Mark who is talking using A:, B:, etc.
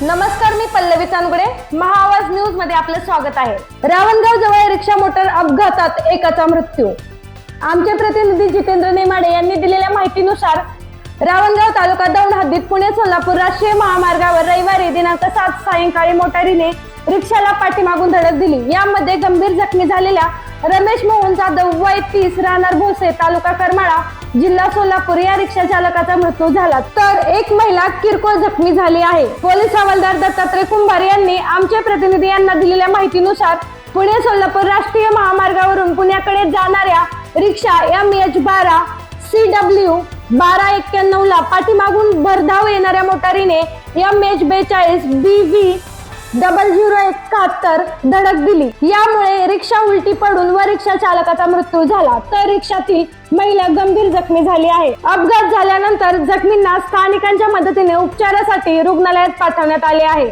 A: नमस्कार मी चांदगुडे. महाआवाज न्यूजमध्ये आपलं स्वागत आहे. रावणगाव जवळ रिक्षा मोटर अपघातात एकाचा मृत्यू. आमचे प्रतिनिधी जितेंद्र नेमाडे यांनी दिलेल्या माहितीनुसार रावणगाव तालुका दौंड हद्दीत पुणे सोलापूर राष्ट्रीय महामार्गावर रविवारी दिनांक सात सायंकाळी मोटारीने रिक्षाला पाठीमागून धडक दिली. यामध्ये गंभीर जखमी झालेल्या रमेश मोहन जाधव वय तीस राहणार भोसे तालुका करमाळा जिल्हा सोलापूर. या रिक्षा चालकाचा मृत्यू झाला. तर एक महिला किरकोळ जखमी झाली आहे. पोलीस हवालदार दत्तात्रय कुंभार यांनी आमचे प्रतिनिधी यांना दिलेल्या माहितीनुसार पुणे सोलापूर राष्ट्रीय महामार्गावरून पुण्याकडे जाणाऱ्या रिक्षा एम एच बारा सी डब्ल्यू बारा एक्क्याण्णव ला पाठीमागून भरधाव येणाऱ्या मोटारीने एम एच बेचाळीस बी व्ही डबल झिरो एकाहत्तर धडक दिली. यामुळे रिक्षा उलटी पडून व रिक्षा चालकाचा मृत्यू झाला. तर रिक्षातील महिला गंभीर जखमी झाली आहे. अपघात झाल्यानंतर जखमींना स्थानिकांच्या मदतीने उपचारासाठी रुग्णालयात पाठवण्यात आले आहे.